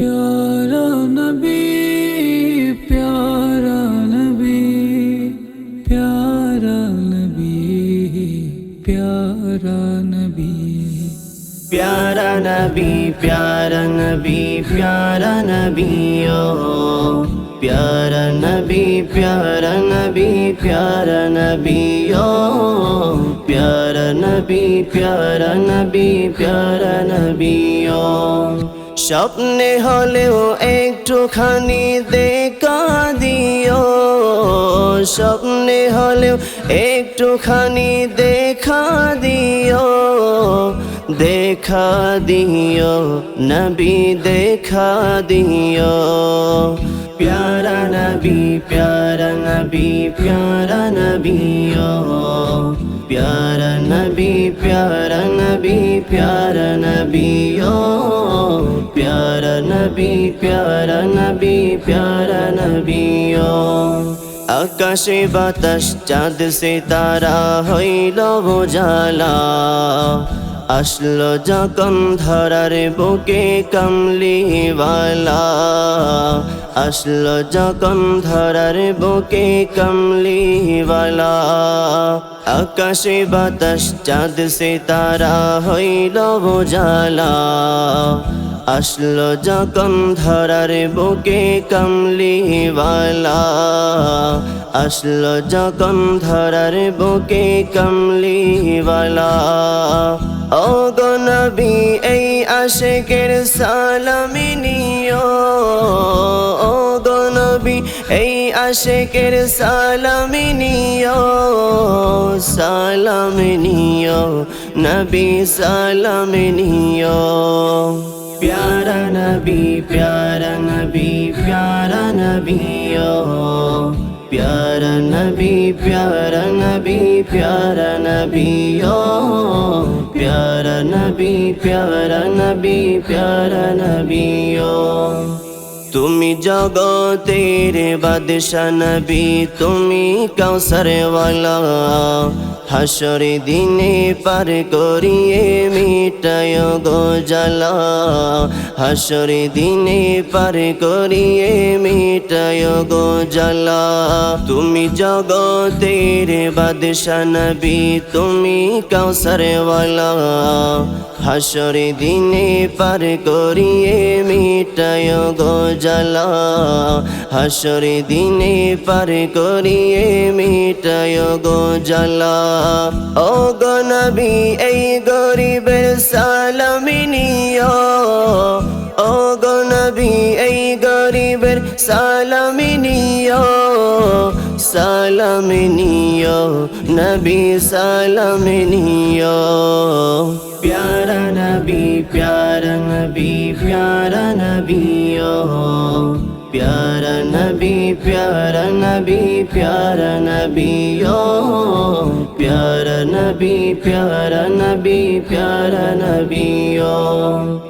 پیارا نبی پیارا نبی پیارا نبی پیارا نبی پیارا نبی پیارا نبی پیارا نبی او پیارا نبی پیارا نبی پیارا نبی او پیارا نبی پیارا نبی پیارا نبی স্বপ্নে হলেও একটুখানি দেখা দিও। স্বপ্নে হলেও একটুখানি দেখা দিও। দেখা দিও, নবী, দেখা দিও। নবী, প্যারা নবী ও। প্যারা নবী প্যারা নবী প্যারা নবী, ও। প্যারা নবী প্যারা নবী প্যারা নবী আকাশে বাতাস চাঁদ সে তারা হইল বোঝালা আসলো যখন ধরার বুকে কমলিওয়ালা। আসলো যখন ধরার বুকে কমলিওয়ালা। আকাশে বাতাস, চাঁদ সে তারা হইল বোঝালা আসলো যখন ধরার বুকে কমলিওয়ালা। আসলো যখন ধরার বুকে কমলিওয়ালা। আশেকের সালামি নিও নবী এই আশেকের সালামি নিও সালামি নিও নবী সালামি নিও پیارا نبی پیارا نبی پیارا نبی او پیارا نبی پیارا نبی پیارا نبی او پیارا نبی پیارا نبی پیارا نبیو تمہیں جگہ تیرے بادشاہ نبی تم کا سر والا হাসরে দিনে পার করিয়ে মিটায় গো জ্বালা। হাসরে দিনে পার করিয়ে মিটায় গো জ্বালা। তুমি জগতের বাদশা নবী, তুমি কাউসারওয়ালা। হাসরে দিনে পার করিয়ে মিটায় গো জ্বালা। হাসরে দিনে পার করিয়ে মিটায় গো জ্বালা ও গো নবী এই গরিবের সালামি নিও ও গো নবী এই গরিবের সালামি নিও সালামি নিও নবী সালামি প্যারা নবী প্যারা নবী প্যারা নবী پیارا نبی پیارا نبی پیارا نبی یو پیارا نبی پیارا نبی پیارا نبی یو